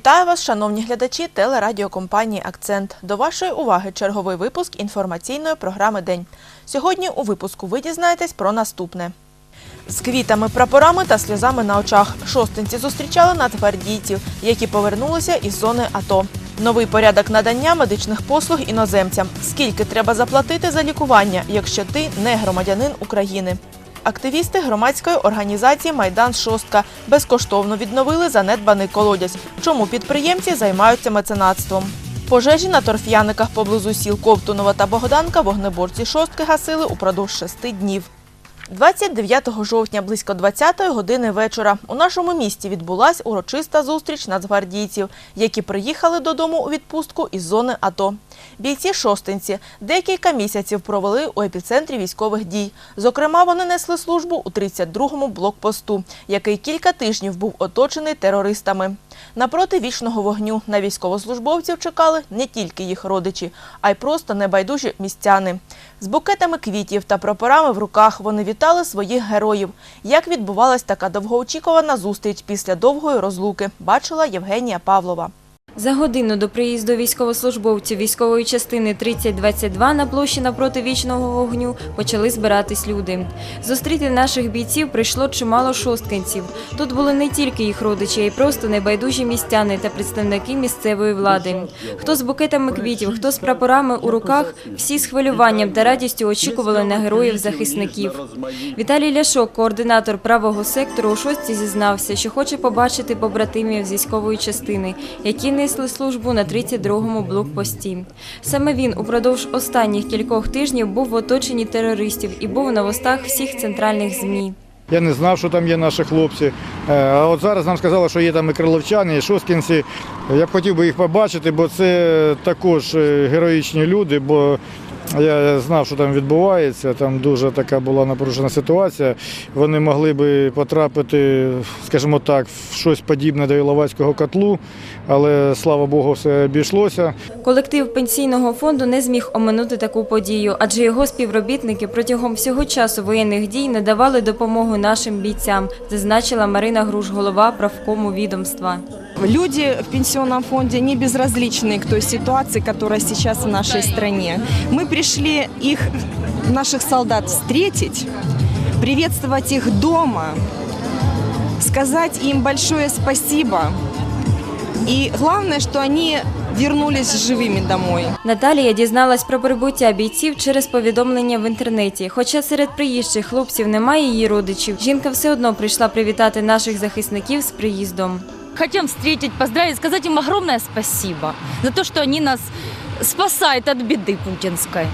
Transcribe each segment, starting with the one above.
Вітаю вас, шановні глядачі телерадіокомпанії Акцент. До вашої уваги черговий випуск інформаційної програми День. Сьогодні у випуску ви дізнаєтесь про наступне. З квітами, прапорами та сльозами на очах шостинці зустрічали нацгвардійців, які повернулися із зони АТО. Новий порядок надання медичних послуг іноземцям. Скільки треба заплатити за лікування, якщо ти не громадянин України? Активісти громадської організації Майдан Шостка безкоштовно відновили занедбаний колодязь. Чому підприємці займаються меценатством? Пожежі на торф'яниках поблизу сіл Ковтунова та Богданка вогнеборці шостки гасили упродовж шести днів. 29 жовтня близько 20 години вечора у нашому місті відбулася урочиста зустріч нацгвардійців, які приїхали додому у відпустку із зони АТО. Бійці шостинці декілька місяців провели у епіцентрі військових дій. Зокрема, вони несли службу у 32-му блокпосту, який кілька тижнів був оточений терористами. Напроти вічного вогню на військовослужбовців чекали не тільки їх родичі, а й просто небайдужі містяни. З букетами квітів та прапорами в руках вони вітали своїх героїв. Як відбувалась така довгоочікувана зустріч після довгої розлуки, бачила Євгенія Павлова. За годину до приїзду військовослужбовців військової частини 3022 на площі напроти вічного вогню почали збиратись люди. Зустріти наших бійців прийшло чимало шосткинців. Тут були не тільки їх родичі, а й просто небайдужі містяни та представники місцевої влади. Хто з букетами квітів, хто з прапорами у руках, всі з хвилюванням та радістю очікували на героїв захисників. Віталій Ляшок, координатор правого сектору у шостці, зізнався, що хоче побачити побратимів з військової частини, які несли службу на 32-му блокпості. Саме він упродовж останніх кількох тижнів був в оточенні терористів і був на вустах всіх центральних змі. Я не знав, що там є наші хлопці. Е, А от зараз нам сказали, що є там і криловчани, і шоскінці. Я б хотів би їх побачити, бо це також е, героїчні люди, бо я знав, що там відбувається. Там дуже така була напружена ситуація. Вони могли би потрапити, скажімо так, в щось подібне до Іловайського котлу, але слава Богу, все обійшлося. Колектив пенсійного фонду не зміг оминути таку подію, адже його співробітники протягом всього часу воєнних дій надавали допомогу нашим бійцям, зазначила Марина Груш, голова правкому відомства. Люди в пенсионном фонде не безразличны к той ситуации, которая сейчас в нашей стране. Мы пришли их, наших солдат, встретить, приветствовать их дома, сказать им большое спасибо. И главное, что они вернулись живыми домой. Наталія дізналась про прибуття бійців через повідомлення в інтернеті. Хоча серед приїжджих хлопців немає її родичів, жінка все одно прийшла привітати наших захисників з приїздом. Хотим встретить, поздравить, сказать им огромное спасибо за то, что они нас спасают от беды путинской.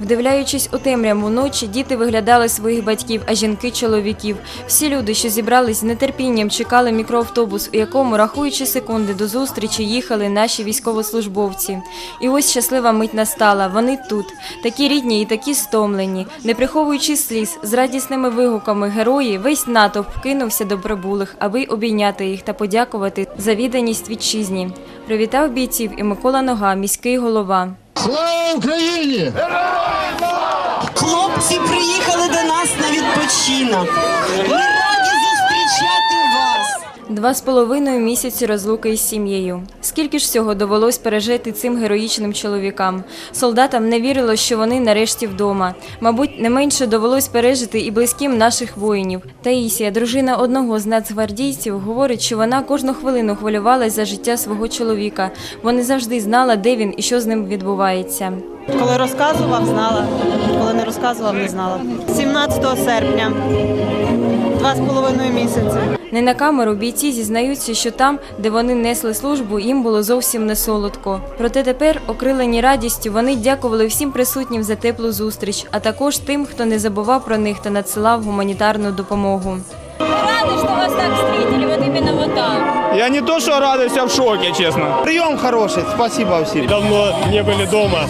Вдивляючись у темряву ночі, діти виглядали своїх батьків, а жінки чоловіків. Всі люди, що зібрались з нетерпінням, чекали мікроавтобус, у якому, рахуючи секунди до зустрічі, їхали наші військовослужбовці. І ось щаслива мить настала. Вони тут, такі рідні і такі стомлені. Не приховуючи сліз, з радісними вигуками герої, весь натовп кинувся до прибулих, аби обійняти їх та подякувати за відданість вітчизні. Привітав бійців і Микола Нога, міський голова. Слава Україні! Хлопці приїхали до нас на відпочинок. Ми раді зустрічати вас. Два з половиною місяці розлуки із сім'єю. Скільки ж всього довелось пережити цим героїчним чоловікам? Солдатам не вірило, що вони нарешті вдома. Мабуть, не менше довелось пережити і близьким наших воїнів. Таїсія, дружина одного з нацгвардійців, говорить, що вона кожну хвилину хвилювалась за життя свого чоловіка. Вона завжди знала, де він і що з ним відбувається. Коли розказував, знала. Коли не розказував, не знала. 17 серпня, два з половиною місяці. Не на камеру бійці зізнаються, що там, де вони несли службу, їм було зовсім не солодко. Проте тепер, окрилені радістю, вони дякували всім присутнім за теплу зустріч, а також тим, хто не забував про них та надсилав гуманітарну допомогу. Рады, что вас так встретили, вот именно вот так. Я не то, что радуюсь, я в шоке, честно. Прием хороший, спасибо всем. Давно не были дома.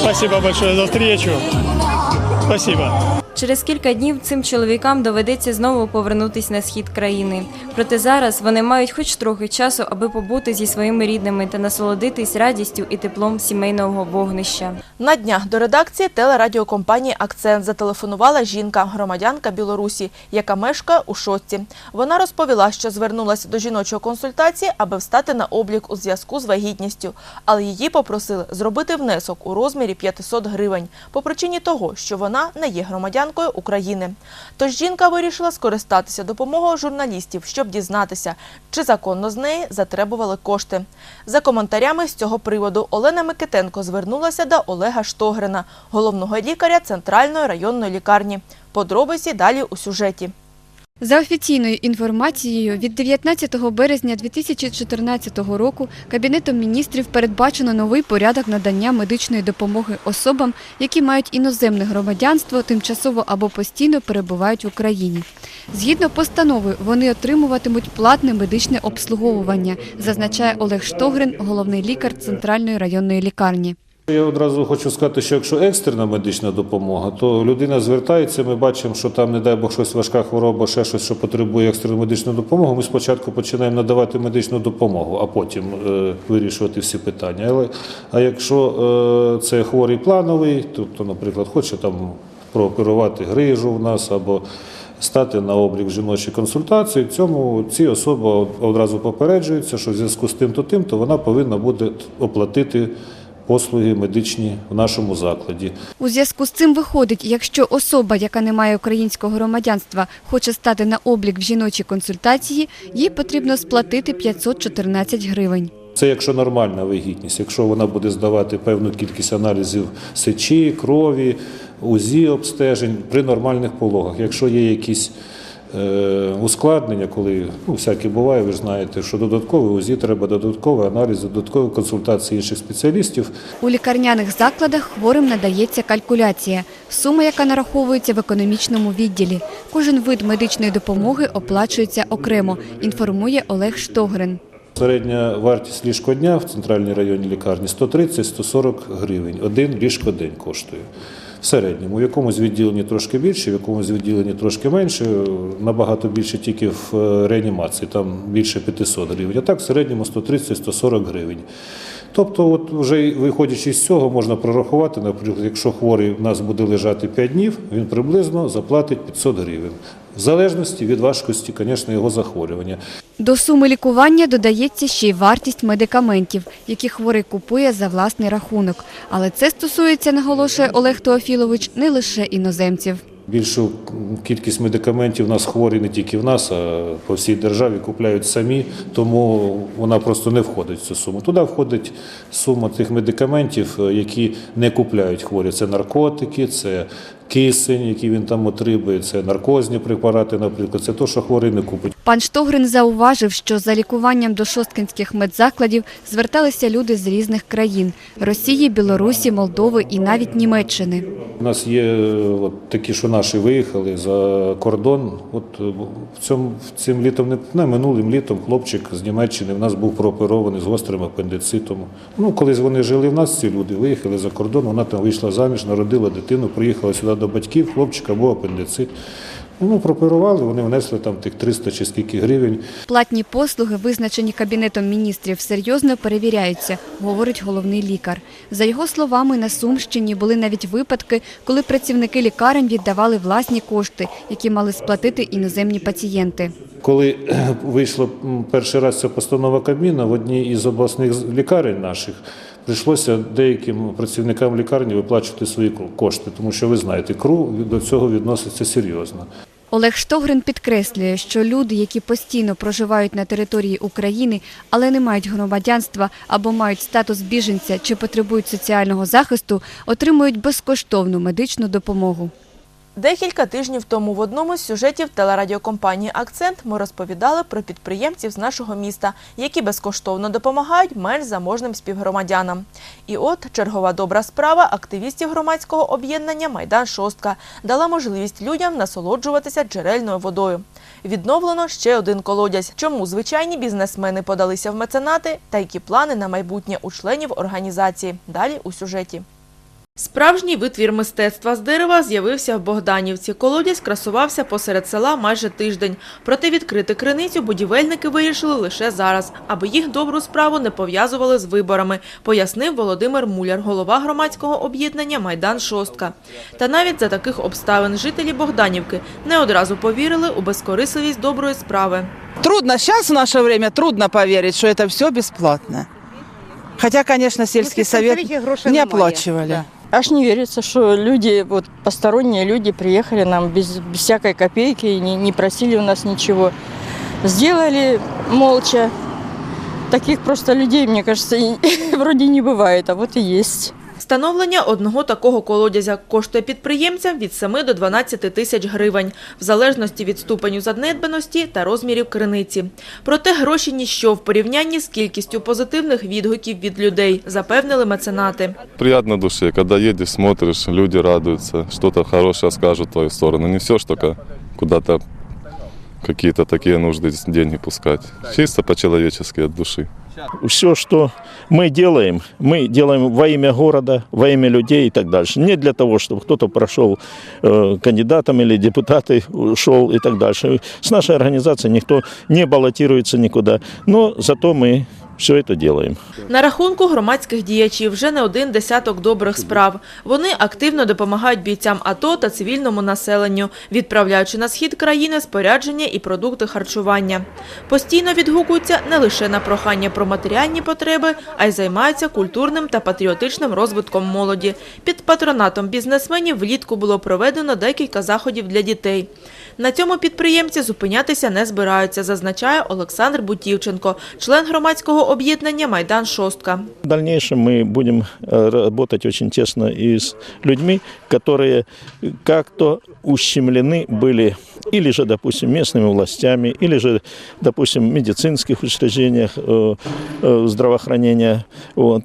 Спасибо большое за встречу. Спасибо. Через кілька днів цим чоловікам доведеться знову повернутися на схід країни. Проте зараз вони мають хоч трохи часу, аби побути зі своїми рідними та насолодитись радістю і теплом сімейного вогнища. На днях до редакції телерадіокомпанії Акцент зателефонувала жінка, громадянка Білорусі, яка мешкає у шостці. Вона розповіла, що звернулася до жіночої консультації, аби встати на облік у зв'язку з вагітністю, але її попросили зробити внесок у розмірі 500 гривень по причині того, що вона не є громадянкою України. Тож жінка вирішила скористатися допомогою журналістів, щоб дізнатися, чи законно з неї затребували кошти. За коментарями з цього приводу Олена Микитенко звернулася до Олега Штогрина, головного лікаря Центральної районної лікарні. Подробиці далі у сюжеті. За офіційною інформацією, від 19 березня 2014 року Кабінетом міністрів передбачено новий порядок надання медичної допомоги особам, які мають іноземне громадянство, тимчасово або постійно перебувають в Україні. Згідно постанови, вони отримуватимуть платне медичне обслуговування, зазначає Олег Штогрин, головний лікар Центральної районної лікарні. Я одразу хочу сказати, що якщо екстрена медична допомога, то людина звертається, ми бачимо, що там, не дай Бог, щось важка хвороба, ще щось, що потребує екстрену медичну допомогу. Ми спочатку починаємо надавати медичну допомогу, а потім е, вирішувати всі питання. Але, а якщо е, це хворий плановий, тобто, наприклад, хоче там прооперувати грижу в нас або стати на облік жіночої консультації, цьому ці особи одразу попереджуються, що в зв'язку з тим, то тим, то вона повинна буде оплатити послуги медичні в нашому закладі. У зв'язку з цим виходить, якщо особа, яка не має українського громадянства, хоче стати на облік в жіночій консультації, їй потрібно сплатити 514 гривень. Це якщо нормальна вагітність, якщо вона буде здавати певну кількість аналізів сечі, крові, УЗІ обстежень при нормальних пологах. Якщо є якісь ускладнення, коли ну, всяке буває, ви ж знаєте, що додаткове УЗІ треба додатковий аналіз, додаткові консультації інших спеціалістів. У лікарняних закладах хворим надається калькуляція, сума, яка нараховується в економічному відділі. Кожен вид медичної допомоги оплачується окремо, інформує Олег Штогрин. Середня вартість ліжкодня в центральній районній лікарні 130-140 гривень. Один ліжкодень коштує. В середньому, в якомусь відділенні трошки більше, в якомусь відділенні трошки менше, набагато більше тільки в е, реанімації, там більше 500 гривень. А так в середньому 130-140 гривень. Тобто, от вже виходячи з цього, можна прорахувати, наприклад, якщо хворий в нас буде лежати 5 днів, він приблизно заплатить 500 гривень. В залежності від важкості, звісно, його захворювання. До суми лікування додається ще й вартість медикаментів, які хворий купує за власний рахунок. Але це стосується, наголошує Олег Теофілович, не лише іноземців. Більшу кількість медикаментів у нас хворі не тільки в нас, а по всій державі купляють самі, тому вона просто не входить в цю суму. Туди входить сума тих медикаментів, е, які не купляють хворі. Це наркотики, це кисень, який він там отримує, це наркозні препарати, наприклад. Це те, що хворий не купить. Пан Штогрин зауважив, що за лікуванням до шосткинських медзакладів зверталися люди з різних країн – Росії, Білорусі, Молдови і навіть Німеччини. У нас є е, от такі, що наші виїхали за кордон. От е, в цьому цим літом, не, не минулим літом, хлопчик з Німеччини в нас був прооперований з гострим апендицитом. Ну, колись вони жили в нас, ці люди виїхали за кордон, вона там вийшла заміж, народила дитину, приїхала сюди до батьків, хлопчика був апендицит. Ну, прооперували, вони внесли там тих 300 чи скільки гривень. Платні послуги, визначені Кабінетом міністрів, серйозно перевіряються, говорить головний лікар. За його словами, на Сумщині були навіть випадки, коли працівники лікарень віддавали власні кошти, які мали сплатити іноземні пацієнти. Коли вийшла перший раз ця постанова Кабміна в одній із обласних лікарень наших, прийшлося деяким працівникам лікарні виплачувати свої ко- кошти, тому що ви знаєте, КРУ до цього відноситься серйозно. Олег Штогрин підкреслює, що люди, які постійно проживають на території України, але не мають громадянства або мають статус біженця чи потребують соціального захисту, отримують безкоштовну медичну допомогу. Декілька тижнів тому в одному з сюжетів телерадіокомпанії Акцент ми розповідали про підприємців з нашого міста, які безкоштовно допомагають менш заможним співгромадянам. І от чергова добра справа активістів громадського об'єднання Майдан Шостка дала можливість людям насолоджуватися джерельною водою. Відновлено ще один колодязь. Чому звичайні бізнесмени подалися в меценати та які плани на майбутнє у членів організації? Далі у сюжеті. Справжній витвір мистецтва з дерева з'явився в Богданівці. Колодязь красувався посеред села майже тиждень. Проте відкрити криницю будівельники вирішили лише зараз, аби їх добру справу не пов'язували з виборами, пояснив Володимир Муляр, голова громадського об'єднання «Майдан Шостка». Та навіть за таких обставин жителі Богданівки не одразу повірили у безкорисливість доброї справи. Трудно, сейчас в наше время трудно поверить, что это все бесплатно. Хотя, конечно, сельский совет не оплачивали. Аж не верится, что люди, вот посторонние люди приехали нам без, без всякой копейки, не, не просили у нас ничего. Сделали молча. Таких просто людей, мне кажется, вроде не бывает, а вот и есть. Встановлення одного такого колодязя коштує підприємцям від 7 до 12 тисяч гривень, в залежності від ступеню занедбаності та розмірів криниці. Проте гроші – ніщо в порівнянні з кількістю позитивних відгуків від людей, запевнили меценати. Приятно душе, когда едешь, смотришь, люди радуются, что-то хорошее скажут в твою сторону. Не все ж только куда-то какие-то такие нужды деньги пускать. Чисто по-человечески от души. Все, что мы делаем, мы делаем во имя города, во имя людей и так дальше. Не для того, чтобы кто-то прошел э, кандидатом или депутаты ушел и так дальше. С нашей организацией никто не баллотируется никуда, но зато мы это делаем. На рахунку громадських діячів вже не один десяток добрих справ. Вони активно допомагають бійцям АТО та цивільному населенню, відправляючи на схід країни спорядження і продукти харчування. Постійно відгукуються не лише на прохання про матеріальні потреби, а й займаються культурним та патріотичним розвитком молоді. Під патронатом бізнесменів влітку було проведено декілька заходів для дітей. На цьому підприємці зупинятися не збираються, зазначає Олександр Бутівченко, член громадського об'єднання «Майдан Шостка». В дальнейшем мы будем э, работать очень тесно и с людьми, которые как-то ущемлены были или же, допустим, местными властями, или же, допустим, в медицинских учреждениях э, э, здравоохранения, вот,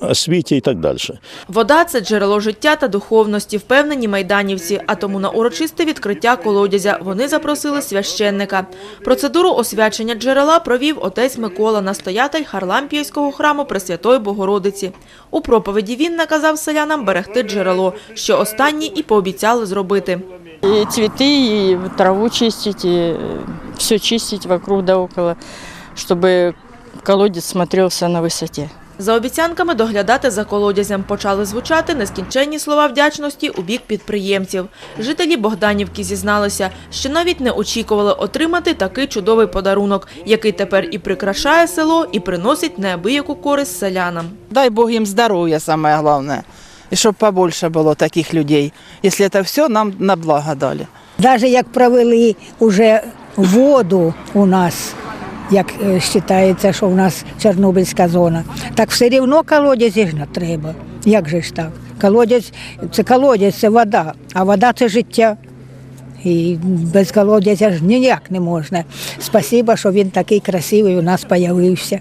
э, в освите и так дальше. Вода – це джерело життя та духовності, впевнені майданівці, а тому на урочисте відкриття колодязя вони запросили священника. Процедуру освячення джерела провів отець Микола, настоятель Харлампіївського храму Пресвятої Богородиці. У проповіді він наказав селянам берегти джерело, що останні і пообіцяли зробити. И цветы, и траву чистить, и все чистить вокруг да около, чтобы колодец смотрелся на высоте. За обіцянками доглядати за колодязем почали звучати нескінченні слова вдячності у бік підприємців. Жителі Богданівки зізналися, що навіть не очікували отримати такий чудовий подарунок, який тепер і прикрашає село, і приносить неабияку користь селянам. Дай Бог им здоровья, самое главное. И чтобы побольше было таких людей. Если это все нам на благо дали. Навіть як провели уже воду у нас, як е, вважається, що у нас Чорнобильська зона, так все одно колодязі ж не треба. Як же ж так? Колодязь це колодязь, це вода, а вода це життя. І без колодязя ж ніяк не можна. Спасибо, що він такий красивий у нас з'явився.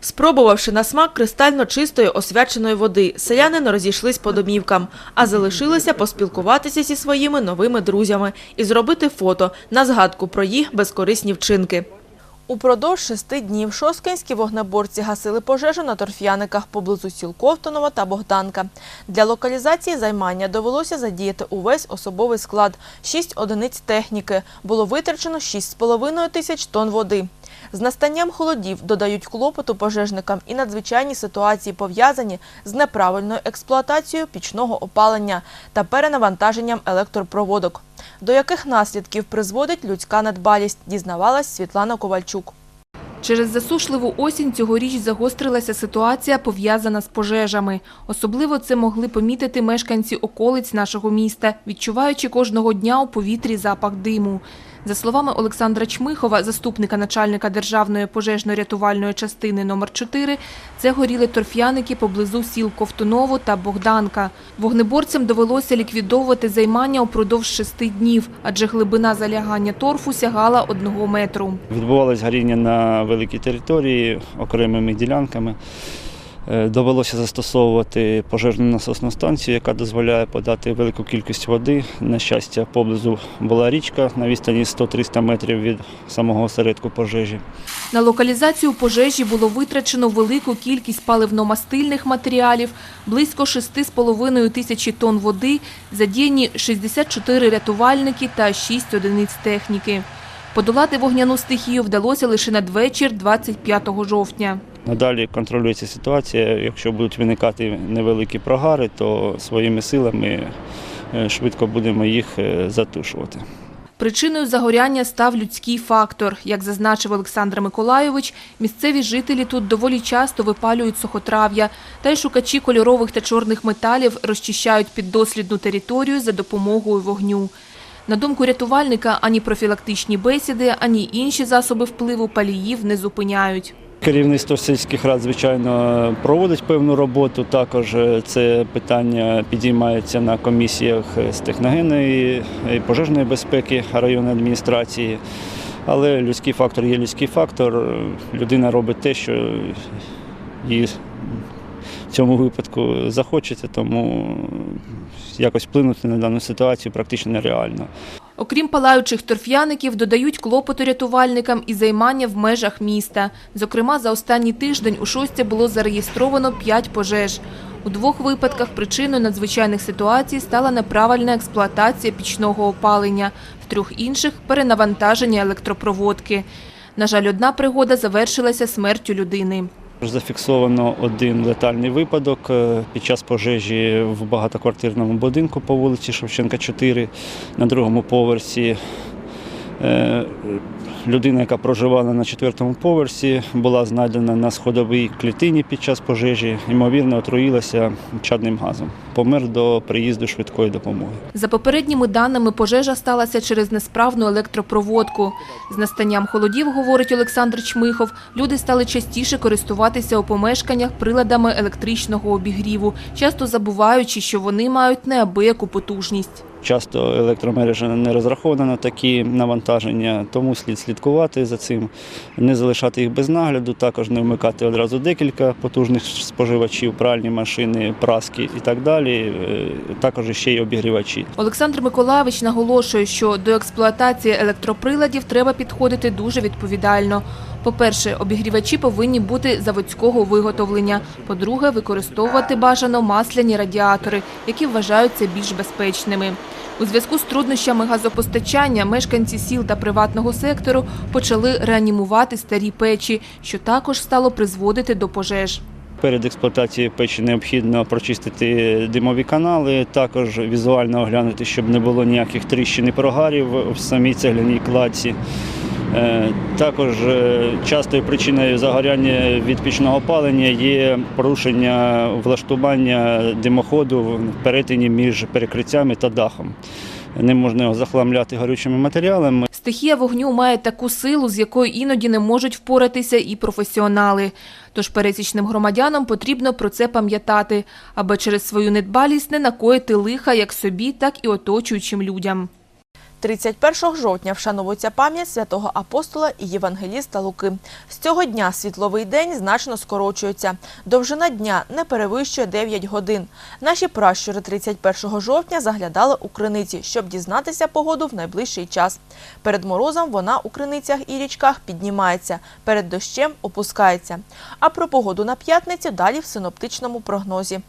Спробувавши на смак кристально чистої освяченої води, селяни не розійшлись по домівкам, а залишилися поспілкуватися зі своїми новими друзями і зробити фото на згадку про їх безкорисні вчинки. Упродовж шести днів шосткинські вогнеборці гасили пожежу на торф'яниках поблизу сіл Ковтонова та Богданка. Для локалізації займання довелося задіяти увесь особовий склад – шість одиниць техніки. Було витрачено 6,5 тисяч тонн води. З настанням холодів додають клопоту пожежникам і надзвичайні ситуації, пов'язані з неправильною експлуатацією пічного опалення та перенавантаженням електропроводок. До яких наслідків призводить людська недбалість, дізнавалась Світлана Ковальчук. Через засушливу осінь цьогоріч загострилася ситуація, пов'язана з пожежами. Особливо це могли помітити мешканці околиць нашого міста, відчуваючи кожного дня у повітрі запах диму. За словами Олександра Чмихова, заступника начальника Державної пожежно-рятувальної частини номер 4 це горіли торф'яники поблизу сіл Ковтуново та Богданка. Вогнеборцям довелося ліквідовувати займання упродовж шести днів, адже глибина залягання торфу сягала одного метру. Відбувалось горіння на великій території окремими ділянками. Е, Довелося застосовувати пожежну насосну станцію, яка дозволяє подати велику кількість води. На щастя, поблизу була річка на відстані 100-300 метрів від самого осередку пожежі. На локалізацію пожежі було витрачено велику кількість паливно-мастильних матеріалів, близько 6,5 тисячі тонн води, задіяні 64 рятувальники та 6 одиниць техніки. Подолати вогняну стихію вдалося лише надвечір 25 жовтня. Надалі контролюється ситуація. Якщо будуть виникати невеликі прогари, то своїми силами е, швидко будемо їх е, затушувати. Причиною загоряння став людський фактор. Як зазначив Олександр Миколайович, місцеві жителі тут доволі часто випалюють сухотрав'я, та й шукачі кольорових та чорних металів розчищають піддослідну територію за допомогою вогню. На думку рятувальника, ані профілактичні бесіди, ані інші засоби впливу паліїв не зупиняють. Керівництво сільських рад, звичайно, проводить певну роботу. Також е, це питання підіймається на комісіях з техногенної і пожежної безпеки районної адміністрації. Але людський фактор є людський фактор. Людина робить те, що в цьому випадку захочеться, тому якось вплинути на дану ситуацію практично нереально. Окрім палаючих торф'яників, додають клопоту рятувальникам і займання в межах міста. Зокрема, за останній тиждень у Шості було зареєстровано 5 пожеж. У двох випадках причиною надзвичайних ситуацій стала неправильна експлуатація пічного опалення, в трьох інших – перенавантаження електропроводки. На жаль, одна пригода завершилася смертю людини. Зафіксовано один летальний випадок е, під час пожежі в багатоквартирному будинку по вулиці Шевченка, 4 на другому поверсі. Е, Людина, яка проживала на четвертому поверсі, була знайдена на сходовій клітині під час пожежі, ймовірно, отруїлася чадним газом. Помер до приїзду швидкої допомоги. За попередніми даними, пожежа сталася через несправну електропроводку. З настанням холодів, говорить Олександр Чмихов, люди стали частіше користуватися у помешканнях приладами електричного обігріву, часто забуваючи, що вони мають неабияку потужність. Часто електромережа не розрахована на такі навантаження, тому слід слідкувати за цим, не залишати їх без нагляду, також не вмикати одразу декілька потужних споживачів, пральні машини, праски і так далі. Е, Також ще й обігрівачі. Олександр Миколаївич наголошує, що до експлуатації електроприладів треба підходити дуже відповідально. По-перше, обігрівачі повинні бути заводського виготовлення. По-друге, використовувати бажано масляні радіатори, які вважаються більш безпечними. У зв'язку з труднощами газопостачання мешканці сіл та приватного сектору почали реанімувати старі печі, що також стало призводити до пожеж. Перед експлуатацією печі необхідно прочистити димові канали, також візуально оглянути, щоб не було ніяких тріщин і прогарів в самій цегляній кладці. Е, Також е, частою причиною загоряння від пічного опалення є порушення влаштування димоходу в перетині між перекриттями та дахом. Не можна його захламляти горючими матеріалами. Стихія вогню має таку силу, з якою іноді не можуть впоратися і професіонали. Тож пересічним громадянам потрібно про це пам'ятати, аби через свою недбалість не накоїти лиха як собі, так і оточуючим людям. 31 жовтня вшановується пам'ять святого апостола і євангеліста Луки. З цього дня світловий день значно скорочується. Довжина дня не перевищує 9 годин. Наші пращури 31 жовтня заглядали у криниці, щоб дізнатися погоду в найближчий час. Перед морозом вона у криницях і річках піднімається, перед дощем опускається. А про погоду на п'ятницю далі в синоптичному прогнозі.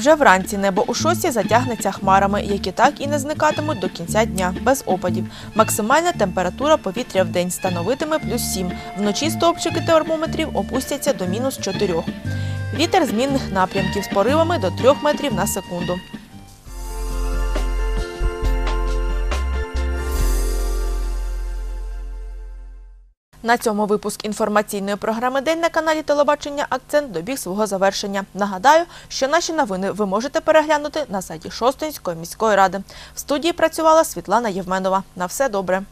Вже вранці небо у шості затягнеться хмарами, які так і не зникатимуть до кінця дня, без опадів. Максимальна температура повітря в день становитиме плюс 7. Вночі стовпчики термометрів опустяться до мінус 4. Вітер змінних напрямків з поривами до 3 метрів на секунду. На цьому випуск інформаційної програми День на каналі Телебачення Акцент добіг свого завершення. Нагадаю, що наші новини ви можете переглянути на сайті Шостинської міської ради. В студії працювала Світлана Євменова. На все добре.